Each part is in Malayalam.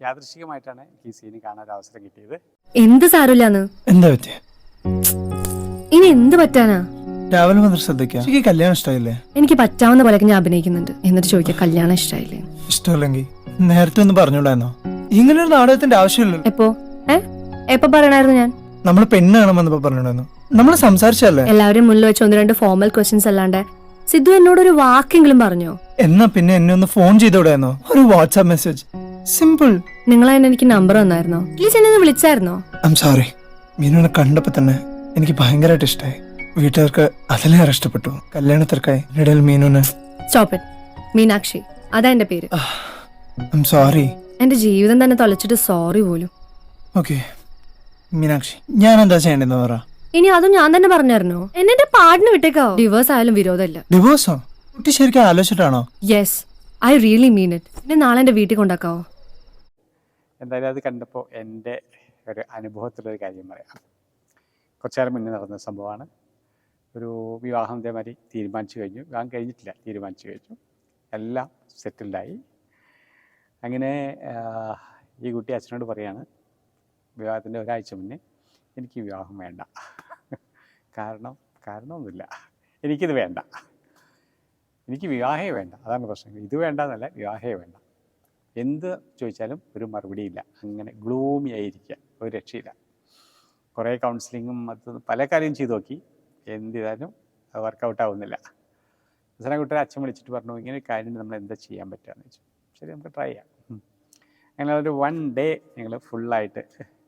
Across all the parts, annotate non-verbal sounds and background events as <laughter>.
യാദൃശികമായിട്ടാണ് ഈ സീന് കാണാൻ ഒരു അവസരം കിട്ടിയത്. എന്ത് സാരമില്ലാന്ന്? എന്താ പറ്റിയ? ഇനി എന്ത് പറ്റാനാ? രാവിലെ മുതൽ ശ്രദ്ധിക്കാം എനിക്ക് ഈ കല്യാണം ഇഷ്ടമായില്ലേ എനിക്ക് പറ്റാവുന്ന പോലെയൊക്കെ ഞാൻ അഭിനയിക്കുന്നുണ്ട്. എന്നിട്ട് ചോദിക്കാം കല്യാണം ഇഷ്ടമായില്ലേ ഇഷ്ടമല്ലെങ്കിൽ നേരത്തെ ഒന്ന് പറഞ്ഞൂടായിരുന്നോ ഇങ്ങനെ ഒരു നാടകത്തിന്റെ ആവശ്യമില്ലല്ലോ. എപ്പോ? ഏ? എപ്പോ പറയണായിരുന്നു ഞാൻ? നമ്മൾ പെണ്ണ് കാണുമെന്നപ്പോ പറഞ്ഞിട്ടുണ്ടായിരുന്നു. നമ്മൾ സംസാരിച്ചല്ലേ എല്ലാവരും മുന്നിൽ വെച്ച് ഒന്ന് രണ്ട് ഫോർമൽ ക്വസ്റ്റ്യൻസ് അല്ലാണ്ട് സിദ്ധു എന്നോട് ഒരു വാക്കെങ്കിലും പറഞ്ഞോ? എന്നാ പിന്നെ എന്നെ ഒന്ന് ഫോൺ ചെയ്തോടെ ഒരു വാട്സാപ്പ് മെസ്സേജ് സിമ്പിൾ. നിങ്ങൾ അതിന് എനിക്ക് നമ്പർ തന്നായിരുന്നോ? പ്ലീസ് എന്നെ ഒന്ന് വിളിച്ചായിരുന്നോ? ഐ സോറി മീനുവിനെ കണ്ടപ്പോ തന്നെ എനിക്ക് ഭയങ്കരമായിട്ട് ഇഷ്ടമായി വീട്ടുകാർക്ക് അതിലേറെ ഇഷ്ടപ്പെട്ടു. കല്യാണത്തിർക്കായി ഇടയിൽ മീനുവിന്. സ്റ്റോപ്പ് ഇറ്റ് മീനാക്ഷി അതാ എന്റെ പേര്. ഐ എം സോറി എന്റെ ജീവിതം തന്നെ തൊലച്ചിട്ട് സോറി പോലും. ഓക്കെ മീനാക്ഷി ഞാൻ എന്താ ചെയ്യേണ്ടതെന്ന് പറ. ഇനി അതും ഞാൻ തന്നെ പറഞ്ഞായിരുന്നോ? എന്നെ പാടിന് വിട്ടേക്കോ? ഡിവോഴ്സ് ആയാലും വിരോധമില്ല. ഡിവോഴ്സോ കുട്ടി ശരിക്കും ആലോചിച്ചിട്ടാണോ? Yes I really mean it എന്നെ നാളെ എന്റെ വീട്ടിൽ കൊണ്ടാക്കാവോ? എന്തായാലും അത് കണ്ടപ്പോൾ എന്റെ ഒരു അനുഭവത്തിലൊരു കാര്യം പറയാം. കുറച്ചു നേരം മുന്നേ നടന്ന സംഭവമാണ്. ഒരു വിവാഹം ഇതേമാതിരി തീരുമാനിച്ചു കഴിഞ്ഞു. വിവാഹം കഴിഞ്ഞിട്ടില്ല തീരുമാനിച്ചു കഴിഞ്ഞു. എല്ലാം സെറ്റിൽഡായി. അങ്ങനെ ഈ കുട്ടി അച്ഛനോട് പറയാണ് വിവാഹത്തിന്റെ ഒരാഴ്ച മുന്നേ എനിക്ക് വിവാഹം വേണ്ട. കാരണം കാരണമൊന്നുമില്ല. എനിക്കിത് വേണ്ട. എനിക്ക് വിവാഹേ വേണ്ട. അതാണ് പ്രശ്നം. ഇത് വേണ്ട എന്നല്ല വിവാഹേ വേണ്ട. എന്ത് ചോദിച്ചാലും ഒരു മറുപടിയില്ല. അങ്ങനെ ഗ്ലൂമി ആയിരിക്കുക. ഒരു രക്ഷയില്ല. കുറേ കൗൺസിലിങ്ങും അത് പല കാര്യം ചെയ്തു നോക്കി. എന്ത് ചെയ്താലും വർക്കൗട്ട് ആവുന്നില്ല. അവസാനം കുട്ടിയെ അച്ഛൻ വിളിച്ചിട്ട് പറഞ്ഞു ഇങ്ങനെ ഒരു കാര്യം നമ്മൾ എന്താ ചെയ്യാൻ പറ്റുകയെന്ന് വെച്ചു ശരി നമുക്ക് ട്രൈ ചെയ്യാം. അങ്ങനെ ഒരു വൺ ഡേ ഞങ്ങൾ ഫുള്ളായിട്ട്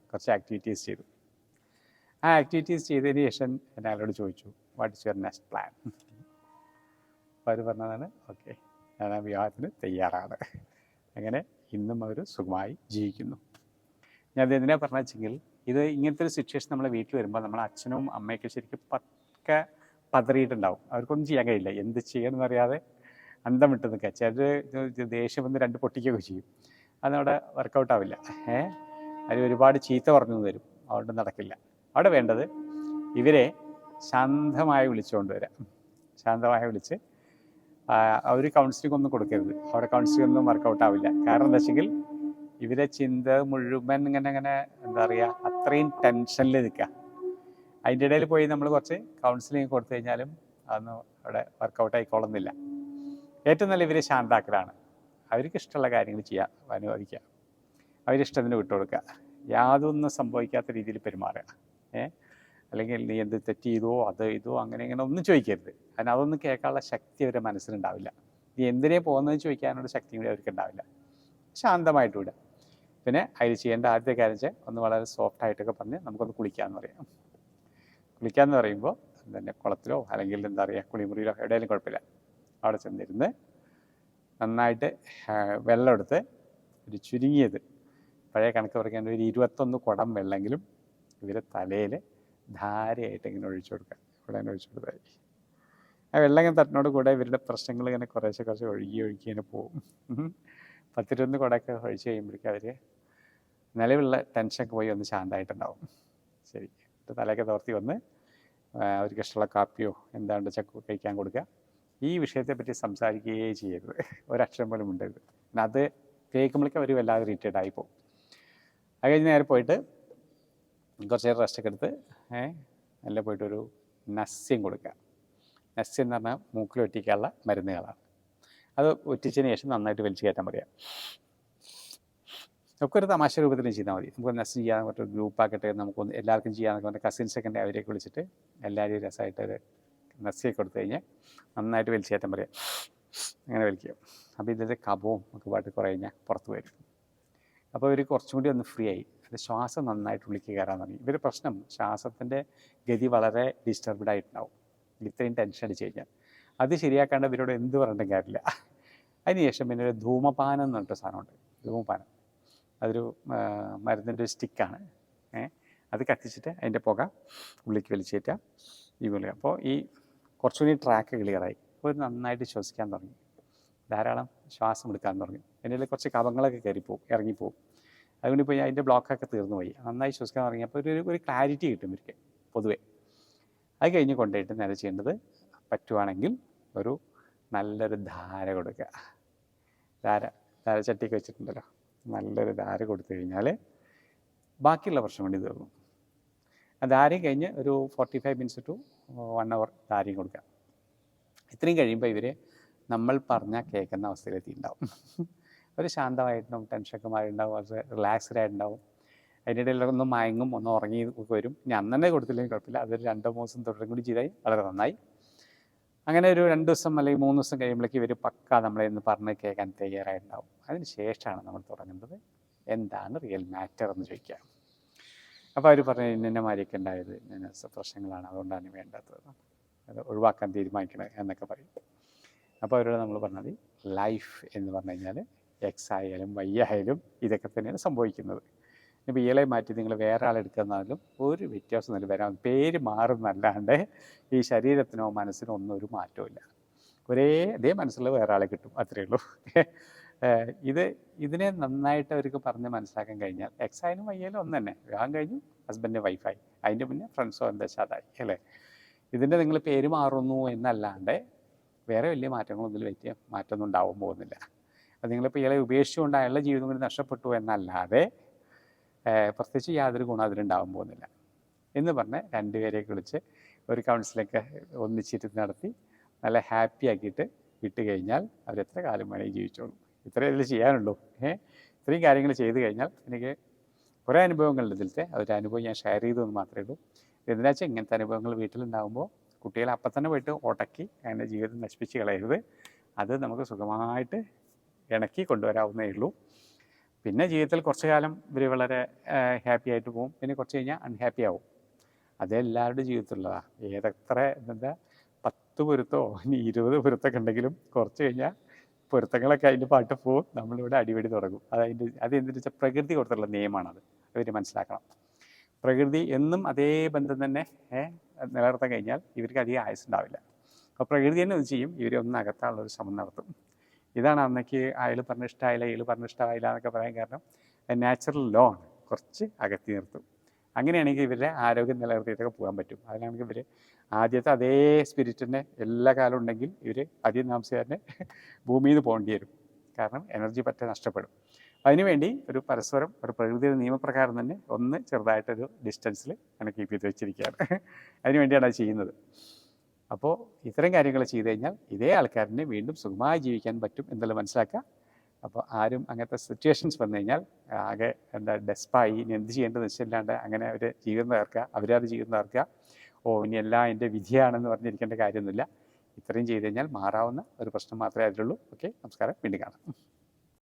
കുറച്ച് ആക്ടിവിറ്റീസ് ചെയ്തു. ആ ആക്ടിവിറ്റീസ് ചെയ്തതിന് ശേഷം ഞാൻ അയാളോട് ചോദിച്ചു what is your next plan അപ്പോൾ അവർ പറഞ്ഞതാണ് ഓക്കെ ഞാൻ ആ വിവാഹത്തിന് തയ്യാറാണ്. അങ്ങനെ ഇന്നും അവർ സുഖമായി ജീവിക്കുന്നു. ഞാൻ എന്തിനാ പറഞ്ഞു വെച്ചെങ്കിൽ ഇത് ഇങ്ങനത്തെ ഒരു സിറ്റുവേഷൻ നമ്മളെ വീട്ടിൽ വരുമ്പോൾ നമ്മളെ അച്ഛനും അമ്മയൊക്കെ ശരിക്കും പക്ക പതറിയിട്ടുണ്ടാവും. അവർക്കൊന്നും ചെയ്യാൻ കഴിയില്ല. എന്ത് ചെയ്യണമെന്ന് അറിയാതെ അന്തം വിട്ട് നിൽക്കുക ചിലർ ദേഷ്യം വന്ന് രണ്ട് പൊട്ടിക്കുകയൊക്കെ ചെയ്യും. അതവിടെ വർക്കൗട്ട് ആവില്ല. ഏ? അതിൽ ഒരുപാട് ചീത്ത പറഞ്ഞു തരും. അതുകൊണ്ട് നടക്കില്ല. അവിടെ വേണ്ടത് ഇവരെ ശാന്തമായി വിളിച്ചുകൊണ്ട് വരാം. ശാന്തമായി വിളിച്ച് അവർ കൗൺസിലിംഗ് ഒന്നും കൊടുക്കരുത്. അവരുടെ കൗൺസിലിംഗ് ഒന്നും വർക്കൗട്ട് ആവില്ല. കാരണം എന്താ വെച്ചെങ്കിൽ ഇവരെ ചിന്ത മുഴുവൻ ഇങ്ങനെ ഇങ്ങനെ എന്താ പറയുക അത്രയും ടെൻഷനിൽ നിൽക്കുക അതിന്റെ ഇടയിൽ പോയി നമ്മൾ കുറച്ച് കൗൺസിലിംഗ് കൊടുത്തു കഴിഞ്ഞാലും അതൊന്നും അവിടെ വർക്കൗട്ട് ആയിക്കോളുന്നില്ല. ഏറ്റവും നല്ല ഇവരെ ശാന്താക്കലാണ് അവർക്ക് ഇഷ്ടമുള്ള കാര്യങ്ങൾ ചെയ്യുക അനുവദിക്കുക. അവരിഷ്ടത്തിന് വിട്ടുകൊടുക്കുക. യാതൊന്നും സംഭവിക്കാത്ത രീതിയിൽ പെരുമാറുക. ഏ? അല്ലെങ്കിൽ നീ എന്ത് തെറ്റ് ചെയ്തോ അത് ഇതോ അങ്ങനെ ഇങ്ങനെ ഒന്നും ചോദിക്കരുത്. കാരണം അതൊന്നും കേൾക്കാനുള്ള ശക്തി അവരുടെ മനസ്സിലുണ്ടാവില്ല. നീ എന്തിനേ പോകുന്നത് ചോദിക്കാനുള്ള ശക്തി കൂടി അവർക്ക് ഉണ്ടാവില്ല. ശാന്തമായിട്ട് വിടുക പിന്നെ അതിൽ ചെയ്യേണ്ട ആദ്യത്തെ കാര്യം വെച്ചാൽ ഒന്ന് വളരെ സോഫ്റ്റ് ആയിട്ടൊക്കെ പറഞ്ഞ് നമുക്കൊന്ന് കുളിക്കാമെന്ന് പറയാം. കുളിക്കാമെന്ന് പറയുമ്പോൾ തന്നെ കുളത്തിലോ അല്ലെങ്കിൽ എന്താ പറയുക കുളിമുറിയിലോ എവിടെയെങ്കിലും കുഴപ്പമില്ല. അവിടെ ചെന്നിരുന്ന് നന്നായിട്ട് വെള്ളം എടുത്ത് ഒരു ചുരുങ്ങിയത്. പഴയ കണക്ക് പറയുകയാണെങ്കിൽ ഒരു ഇരുപത്തൊന്ന് കുടം വെള്ളമെങ്കിലും ഇവരെ തലയിൽ ധാരയായിട്ട് ഇങ്ങനെ ഒഴിച്ചു കൊടുക്കുക. ഇവിടെ അങ്ങനെ ഒഴിച്ചു കൊടുത്താൽ ആ വെള്ളം ഇങ്ങനെ തട്ടിനോട് കൂടെ ഇവരുടെ പ്രശ്നങ്ങൾ ഇങ്ങനെ കുറേശ്ശെ കുറച്ച് ഒഴുകി ഒഴുകി ഇങ്ങനെ പോകും. പത്തിരുന്ന് കുടയൊക്കെ ഒഴിച്ച് കഴിയുമ്പോഴേക്കും അവർ നിലവിലുള്ള ടെൻഷനൊക്കെ പോയി ഒന്ന് ശാന്തമായിട്ടുണ്ടാവും. ശരി. തലയൊക്കെ തോർത്തി വന്ന് അവർക്ക് ഇഷ്ടമുള്ള കാപ്പിയോ എന്താണ്ട് ചക്ക കഴിക്കാൻ കൊടുക്കുക. ഈ വിഷയത്തെപ്പറ്റി സംസാരിക്കുകയേ ചെയ്യരുത്. ഒരക്ഷരം പോലും ഉണ്ടരുത് അത് കേൾക്കുമ്പോഴേക്കും അവർ വല്ലാതെ ഇറിറ്റേഡ് ആയി പോകും. അത് കഴിഞ്ഞ് നേരെ പോയിട്ട് കുറച്ച് നേരം റെസ്റ്റ് ഒക്കെ എടുത്ത് നല്ല പോയിട്ടൊരു നസ്യം കൊടുക്കുക. നസ്യം എന്ന് പറഞ്ഞാൽ മൂക്കിൽ ഒറ്റിക്കാനുള്ള മരുന്നുകളാണ്. അത് ഒറ്റിച്ചതിന് ശേഷം നന്നായിട്ട് വലിച്ചു കയറ്റാൻ പറയാം. ഒക്കെ ഒരു തമാശ രൂപത്തിൽ ചെയ്താൽ മതി. നമുക്ക് നസ്യം ചെയ്യാൻ പറ്റും ഗ്രൂപ്പാക്കട്ടെ നമുക്കൊന്ന് എല്ലാവർക്കും ചെയ്യാന്നൊക്കെ പറഞ്ഞാൽ കസിൻസൊക്കെ ഉണ്ടെങ്കിൽ അവരെയൊക്കെ വിളിച്ചിട്ട് എല്ലാവരും രസമായിട്ട് ഒരു നസ്യമൊക്കെ കൊടുത്തു കഴിഞ്ഞാൽ നന്നായിട്ട് വലിച്ചു കയറ്റാൻ പറയാം. അങ്ങനെ വലിക്കുക. അപ്പോൾ ഇതിന്റെ കപവും ഒക്കെ പാട്ട് കുറേ കഴിഞ്ഞാൽ പുറത്ത് വരും. അപ്പോൾ ഇവർ കുറച്ചും കൂടി ഒന്ന് ഫ്രീ ആയി. അത് ശ്വാസം നന്നായിട്ട് ഉള്ളിക്ക് കയറാൻ തുടങ്ങി. ഇവർ പ്രശ്നം ശ്വാസത്തിന്റെ ഗതി വളരെ ഡിസ്റ്റർബ്ഡ് ആയിട്ടുണ്ടാവും. ഇത്രയും ടെൻഷൻ അടിച്ച് കഴിഞ്ഞാൽ. അത് ശരിയാക്കാണ്ട് ഇവരോട് എന്ത് പറഞ്ഞിട്ടും കാര്യമില്ല. അതിനുശേഷം പിന്നെ ഒരു ധൂമപാനം എന്ന് പറഞ്ഞിട്ട് സാധനമുണ്ട്. ധൂമപാനം. അതൊരു മരുന്നിന്റെ ഒരു സ്റ്റിക്കാണ് അത് കത്തിച്ചിട്ട് അതിന്റെ പുക ഉള്ളിലേക്ക് വലിച്ചേറ്റാം. ഈ വിളി അപ്പോൾ ഈ കുറച്ചുകൂടി ട്രാക്ക് ക്ലിയറായി അപ്പോൾ ഇത് നന്നായിട്ട് ശ്വസിക്കാൻ തുടങ്ങി. ധാരാളം ശ്വാസം എടുക്കാൻ തുടങ്ങി. അതിന്റെ കുറച്ച് കവങ്ങളൊക്കെ കയറിപ്പോവും ഇറങ്ങിപ്പോവും. അതുകൊണ്ട് ഇപ്പോൾ അതിന്റെ ബ്ലോക്കൊക്കെ തീർന്നു പോയി നന്നായി ശ്വസിക്കാൻ തുടങ്ങിയപ്പോൾ ഒരു ഒരു ക്ലാരിറ്റി കിട്ടും ഇവർക്ക് പൊതുവേ. അത് കഴിഞ്ഞ് കൊണ്ടുപോയിട്ട് നേരെ ചെയ്യേണ്ടത് പറ്റുവാണെങ്കിൽ ഒരു നല്ലൊരു ധാര കൊടുക്കുക. ധാര ധാര ചട്ടിയൊക്കെ വെച്ചിട്ടുണ്ടല്ലോ. നല്ലൊരു ധാര കൊടുത്തു കഴിഞ്ഞാൽ ബാക്കിയുള്ള പ്രശ്നം കൊണ്ട് തീർന്നു. ആ ധാരയും കഴിഞ്ഞ് ഒരു forty five minutes to one hour ധാരയും കൊടുക്കുക. ഇത്രയും കഴിയുമ്പോൾ ഇവർ നമ്മൾ പറഞ്ഞാൽ കേൾക്കുന്ന അവസ്ഥയിലെത്തിയിട്ടുണ്ടാവും. ഒരു ശാന്തമായിട്ടുണ്ടാവും ടെൻഷനൊക്കെ മാറിയിട്ടുണ്ടാവും വളരെ റിലാക്സ്ഡ് ആയിട്ടുണ്ടാവും. അതിന്റെ ഇടയിൽ ഒന്ന് മയങ്ങും ഒന്ന് ഉറങ്ങി വരും. ഞാൻ തന്നെ കൊടുത്തില്ലെങ്കിൽ കുഴപ്പമില്ല. അതൊരു രണ്ടോ മൂന്ന് ദിവസം കൂടി ചെയ്താൽ വളരെ നന്നായി. അങ്ങനെ ഒരു രണ്ട് ദിവസം അല്ലെങ്കിൽ മൂന്ന് ദിവസം കഴിയുമ്പോഴേക്ക് ഇവർ പക്ക നമ്മളെ ഒന്ന് പറഞ്ഞ് കേൾക്കാൻ തയ്യാറായിട്ടുണ്ടാവും. അതിന് ശേഷമാണ് നമ്മൾ തുടങ്ങുന്നത്. എന്താണ് റിയൽ മാറ്റർ എന്ന് ചോദിക്കുക അപ്പോൾ അവർ പറഞ്ഞു ഇന്ന മാരിയൊക്കെ ഉണ്ടായത്. ഇന്ന പ്രശ്നങ്ങളാണ്. അതുകൊണ്ടാണ് വേണ്ടാത്തത് അത് ഒഴിവാക്കാൻ തീരുമാനിക്കണത് എന്നൊക്കെ പറയും. അപ്പോൾ അവരോട് നമ്മൾ പറഞ്ഞത് ലൈഫ് എന്ന് പറഞ്ഞു കഴിഞ്ഞാൽ എക്സ് ആയാലും വൈ ആയാലും ഇതൊക്കെ തന്നെയാണ് സംഭവിക്കുന്നത്. ബി ഇയാളെ മാറ്റി നിങ്ങൾ വേറെ ആളെടുക്കുന്നാലും ഒരു വ്യത്യാസം ഒന്നും വരാൻ പേര് മാറുന്നല്ലാണ്ട് ഈ ശരീരത്തിനോ മനസ്സിനോ ഒന്നും ഒരു മാറ്റവും ഇല്ല ഒരേ അതേ മനസ്സിലുള്ള വേറെ ആളെ കിട്ടും. അത്രയേ ഉള്ളൂ. ഇത് ഇതിനെ നന്നായിട്ട് അവർക്ക് പറഞ്ഞ് മനസ്സിലാക്കാൻ കഴിഞ്ഞാൽ എക്സ് ആയാലും വൈ ആയാലും ഒന്ന് തന്നെ. വിവാഹം കഴിഞ്ഞു ഹസ്ബൻഡ് വൈഫായി അതിന്റെ മുന്നേ ഫ്രണ്ട്സോ എന്താ അതായി അല്ലേ? ഇതിന്റെ നിങ്ങൾ പേര് മാറുന്നു എന്നല്ലാണ്ട് വേറെ വലിയ മാറ്റങ്ങളൊന്നും വലിയ മാറ്റമൊന്നും ഉണ്ടാവാൻ പോകുന്നില്ല. അത് നിങ്ങളിപ്പോൾ ഇയാളെ ഉപേക്ഷിച്ചുകൊണ്ട് അയാളുടെ ജീവിതം കൂടി നഷ്ടപ്പെട്ടു എന്നല്ലാതെ പ്രത്യേകിച്ച് യാതൊരു ഗുണം അതിലുണ്ടാവാൻ പോകുന്നില്ല. എന്ന് പറഞ്ഞ് രണ്ടുപേരെ വിളിച്ച് ഒരു കൗൺസിലൊക്കെ ഒന്നിച്ചിരുന്ന് നടത്തി നല്ല ഹാപ്പി ആക്കിയിട്ട് വിട്ട് കഴിഞ്ഞാൽ അവരെത്ര കാലം വേണമെങ്കിൽ ജീവിച്ചോളൂ. ഇത്രയേ ഇതിൽ ചെയ്യാനുള്ളൂ. ഏഹ് ഇത്രയും കാര്യങ്ങൾ ചെയ്തു കഴിഞ്ഞാൽ എനിക്ക് കുറേ അനുഭവങ്ങളുണ്ട് ഇതിലത്തെ. അതൊരു അനുഭവം ഞാൻ ഷെയർ ചെയ്തു എന്ന് മാത്രമേ ഉള്ളൂ. എന്തിനാ വെച്ചാൽ ഇങ്ങനത്തെ അനുഭവങ്ങൾ വീട്ടിലുണ്ടാകുമ്പോൾ കുട്ടികളെ അപ്പം തന്നെ പോയിട്ട് ഉടക്കി അങ്ങനെ ജീവിതം നശിപ്പിച്ച് കളയരുത്. അത് നമുക്ക് സുഖമായിട്ട് ഇണക്കി കൊണ്ടുവരാവുന്നേ ഉള്ളൂ. പിന്നെ ജീവിതത്തിൽ കുറച്ച് കാലം ഇവർ വളരെ ഹാപ്പി ആയിട്ട് പോകും പിന്നെ കുറച്ച് കഴിഞ്ഞാൽ അൺഹാപ്പി ആവും. അത് എല്ലാവരുടെയും ജീവിതത്തിലുള്ളതാണ് ഏതെത്ര എന്താ പത്ത് പൊരുത്തോ ഇനി ഇരുപത് പൊരുത്തൊക്കെ ഉണ്ടെങ്കിലും കുറച്ച് കഴിഞ്ഞാൽ പൊരുത്തങ്ങളൊക്കെ അതിന്റെ പാട്ട് പോകും നമ്മളിവിടെ അടിപിടി തുടങ്ങും. അതതിന്റെ അതെന്തെന്ന് വെച്ചാൽ പ്രകൃതി കൊടുത്തുള്ള നിയമമാണത്. അവർ മനസ്സിലാക്കണം. പ്രകൃതി എന്നും അതേ ബന്ധം തന്നെ നിലനിർത്താൻ കഴിഞ്ഞാൽ ഇവർക്ക് അധികം ആയുസ് ഉണ്ടാവില്ല അപ്പോൾ പ്രകൃതി തന്നെ ചെയ്യും. ഇവരെ ഒന്ന് ശ്രമം നടത്തും. ഇതാണ് അന്നേക്ക് അയാൾ പറഞ്ഞ ഇഷ്ടമായില്ല അയാൾ പറഞ്ഞ ഇഷ്ടമായില്ല എന്നൊക്കെ പറയാൻ കാരണം നാച്ചുറൽ ലോ ആണ്. കുറച്ച് അകത്തി നിർത്തും. അങ്ങനെയാണെങ്കിൽ ഇവരുടെ ആരോഗ്യം നിലനിർത്തിയിട്ടൊക്കെ പോകാൻ പറ്റും. അതിനാണെങ്കിൽ ഇവർ ആദ്യത്തെ അതേ സ്പിരിറ്റിന്റെ എല്ലാ കാലം ഉണ്ടെങ്കിൽ ഇവർ ആദ്യം താമസിക്കാരനെ <laughs> ഭൂമിയിൽ നിന്ന് പോകേണ്ടി വരും. കാരണം എനർജി പറ്റ നഷ്ടപ്പെടും. അതിനുവേണ്ടി ഒരു പരസ്പരം ഒരു പ്രകൃതിയുടെ നിയമപ്രകാരം തന്നെ ഒന്ന് ചെറുതായിട്ടൊരു ഡിസ്റ്റൻസിൽ അങ്ങനെ കീപ്പ് ചെയ്ത് വെച്ചിരിക്കുകയാണ്. <laughs> അതിനുവേണ്ടിയാണ് അത് ചെയ്യുന്നത്. അപ്പോൾ ഇത്തരം കാര്യങ്ങൾ ചെയ്തു കഴിഞ്ഞാൽ ഇതേ ആൾക്കാരനെ വീണ്ടും സുഖമായി ജീവിക്കാൻ പറ്റും എന്നുള്ളത് മനസ്സിലാക്കുക. അപ്പോൾ ആരും അങ്ങനത്തെ സിറ്റുവേഷൻസ് വന്നു കഴിഞ്ഞാൽ ആകെ എന്താ ഡെസ്പായി ഇനി എന്ത് ചെയ്യേണ്ടത് നിശ്ചയമില്ലാണ്ട് അങ്ങനെ അവർ ജീവിതം തകർക്കുക അവരത് ജീവിതം തകർക്കുക. ഓ ഇനി എല്ലാം എന്റെ വിധിയാണെന്ന് പറഞ്ഞിരിക്കേണ്ട കാര്യമൊന്നുമില്ല. ഇത്രയും ചെയ്തു കഴിഞ്ഞാൽ മാറാവുന്ന ഒരു പ്രശ്നം മാത്രമേ അതിലുള്ളൂ. ഓക്കെ നമസ്കാരം. വീണ്ടും കാണാം.